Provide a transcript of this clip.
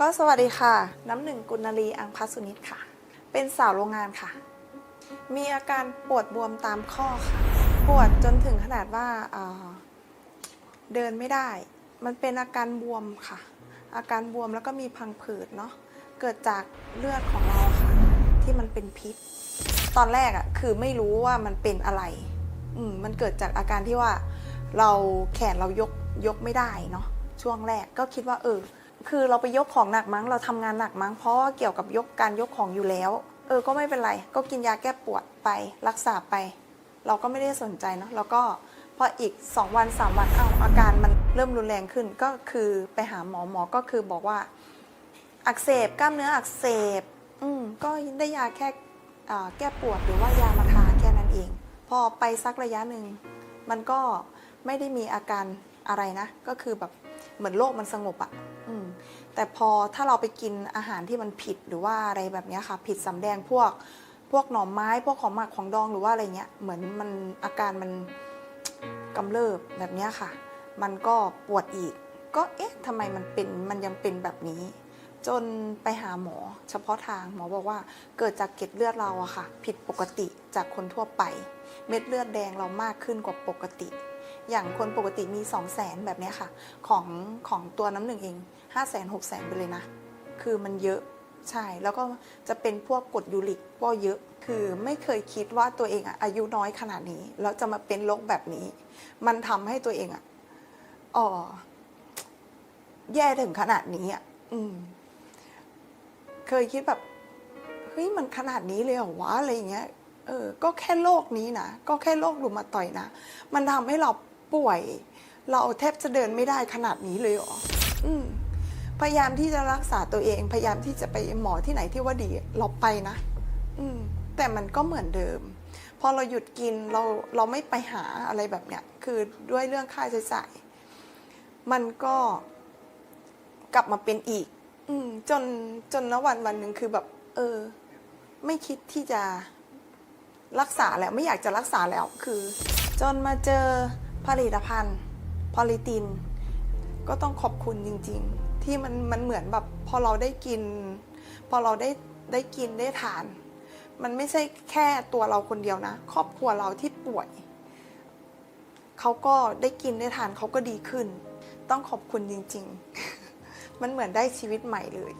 ก็สวัสดีค่ะ น้ำหนึ่งกุณลีอังพัสุนิตค่ะ เป็นสาวโรงงานค่ะ มีอาการปวดบวมตามข้อค่ะ ปวดจนถึงขนาดว่าเเดินไม่ได้ มันเป็นอาการบวมค่ะ อาการบวมแล้วก็มีพังผืดเนาะ เกิดจากเลือดของเราค่ะ ที่มันเป็นพิษ ตอนแรกอะ่ะคือไม่รู้ว่ามันเป็นอะไร อืมมันเกิดจากอาการที่ว่าเราแขนเรายกยกไม่ได้เนาะช่วงแรกก็คิดว่าเออ คือเราไปยกของหนักมั้งเราทำงานหนักมั้งเพราะว่าเกี่ยวกับยกการยกของอยู่แล้ว เออก็ไม่เป็นไร ก็กินยาแก้ปวดไปรักษาไป เราก็ไม่ได้สนใจเนาะแล้วก็พออีก 2 วัน3วันเอ้าอาการมันเริ่มรุนแรงขึ้นก็คือไปหาหมอหมอก็คือบอกว่า อักเสบกล้ามเนื้ออักเสบ อืมก็ได้ยาแค่แก้ปวดหรือว่ายามาทาแค่นั้นเอง พอไปสักระยะหนึ่งมันก็ไม่ได้มีอาการอะไรนะ ก็คือแบบเหมือนโรคมันสงบอะ่ะ แต่พอถ้าเราไปกินอาหารที่มันผิดหรือว่าอะไรแบบนี้ค่ะ ผิดสำแดงพวกพวกหน่อไม้พวกของหมักของดองหรือว่าอะไรเงี้ยเหมือนมันอาการมันกำเริบแบบนี้ค่ะ มันก็ปวดอีก ก็เอ๊ะทำไมมันเป็นมันยังเป็นแบบนี้ จนไปหาหมอ เฉพาะทางหมอบอกว่าเกิดจากเกล็ดเลือดเราอะค่ะ ผิดปกติจากคนทั่วไป เม็ดเลือดแดงเรามากขึ้นกว่าปกติ อย่างคนปกติมี 2 0 0แสนแบบนี้ค่ะ ของของตัวน้ำหนึ่งเอง5 0 0แสนหกแสนไปเลยนะ คือมันเยอะใช่ แล้วก็จะเป็นพวกกรดยูริกก็เยอะคือไม่เคยคิดว่าตัวเองอะอายุน้อยขนาดนี้ แล้วจะมาเป็นโรคแบบนี้ มันทำให้ตัวเองอะอ๋อแย่ถึงขนาดนี้อะอืม เคยคิดแบบเฮ้ยมันขนาดนี้เลยเหรอวะอะไรเงี้ยเออ ก็แค่โรคนี้นะ ก็แค่โรครุมาต่อยนะ มันทำให้เรา ป่วย เราแทบจะเดินไม่ได้ขนาดนี้เลยเหรออืมพยายามที่จะรักษาตัวเอง พยายามที่จะไปหมอที่ไหนที่ว่าดีเราไปนะ อืม แต่มันก็เหมือนเดิม พอเราหยุดกินเราเราไม่ไปหาอะไรแบบเนี้ย คือด้วยเรื่องค่าใช้จ่าย มันก็กลับมาเป็นอีก อืม จนจนณวันวันหนึ่งคือแบบ เออ ไม่คิดที่จะรักษาแล้วไม่อยากจะรักษาแล้วคือ จนมาเจอ ผลิตภัณฑ์พอลิติน ก็ต้องขอบคุณจริง ๆ ที่มันมันเหมือนแบบพอเราได้กิน พอเราได้ได้กินได้ทาน มันไม่ใช่แค่ตัวเราคนเดียวนะ ครอบครัวเราที่ป่วยเขาก็ได้กินได้ทานเขาก็ดีขึ้น ต้องขอบคุณจริง ๆ มันเหมือนได้ชีวิตใหม่เลย